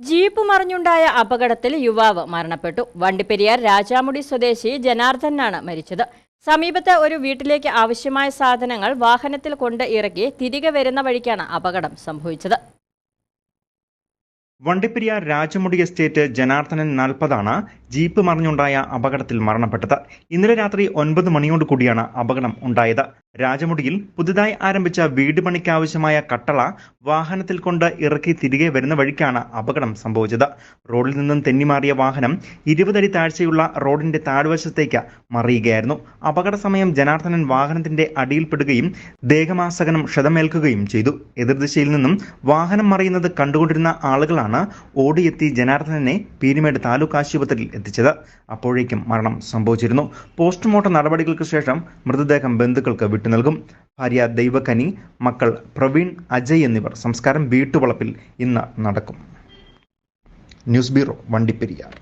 Jeep മറിഞ്ഞുണ്ടായ അപകടത്തിൽ യുവാവ് മരണപ്പെട്ടു. വണ്ടിപ്പെരിയാർ രാജാമുടി സ്വദേശി ജനാർദ്ദനാണ് മരിച്ചത്. സമീപത്തെ ഒരു വീട്ടിലേക്ക് ആവശ്യമായ സാധനങ്ങൾ വാഹനത്തിൽ കൊണ്ട് ഇറക്കി തിരികെ വരുന്ന വഴിക്കാണ് അപകടം സംഭവിച്ചത്. വണ്ടിപ്പെരിയാർ രാജമുടി എസ്റ്റേറ്റ് ജനാർദ്ദനൻ നാൽപ്പതാണ്. ജീപ്പ് മറിഞ്ഞുണ്ടായ അപകടത്തിൽ മരണപ്പെട്ടത്. ഇന്നലെ രാത്രി ഒൻപത് മണിയോട് കൂടിയാണ് അപകടം ഉണ്ടായത്. രാജമുടിയിൽ പുതുതായി ആരംഭിച്ച വീട് പണിക്കാവശ്യമായ കട്ടള വാഹനത്തിൽ കൊണ്ട് ഇറക്കി തിരികെ വരുന്ന വഴിക്കാണ് അപകടം സംഭവിച്ചത്. റോഡിൽ നിന്നും തെന്നിമാറിയ വാഹനം ഇരുപതടി താഴ്ചയുള്ള റോഡിന്റെ താഴ്വശത്തേക്ക് മറിയുകയായിരുന്നു. അപകട സമയം ജനാർദ്ദനൻ വാഹനത്തിന്റെ അടിയിൽപ്പെടുകയും ദേഹമാസകനം ക്ഷതമേൽക്കുകയും ചെയ്തു. എതിർദിശയിൽ നിന്നും വാഹനം മറിയുന്നത് കണ്ടുകൊണ്ടിരുന്ന ആളുകളാണ് ഓടിയെത്തി ജനാർദ്ദനനെ പീരുമേട് താലൂക്ക് ആശുപത്രിയിൽ എത്തിച്ചത് അപ്പോഴേക്കും മരണം സംഭവിച്ചിരുന്നു. പോസ്റ്റ്മോർട്ടം നടപടികൾക്ക് ശേഷം മൃതദേഹം ബന്ധുക്കൾക്ക് വിട്ടു നൽകും. ഭാര്യ ദൈവകനി മക്കൾ പ്രവീൺ അജയ് എന്നിവർ സംസ്കാരം വീട്ടുവളപ്പിൽ ഇന്ന് നടക്കും. News bureau Vandiperiyar.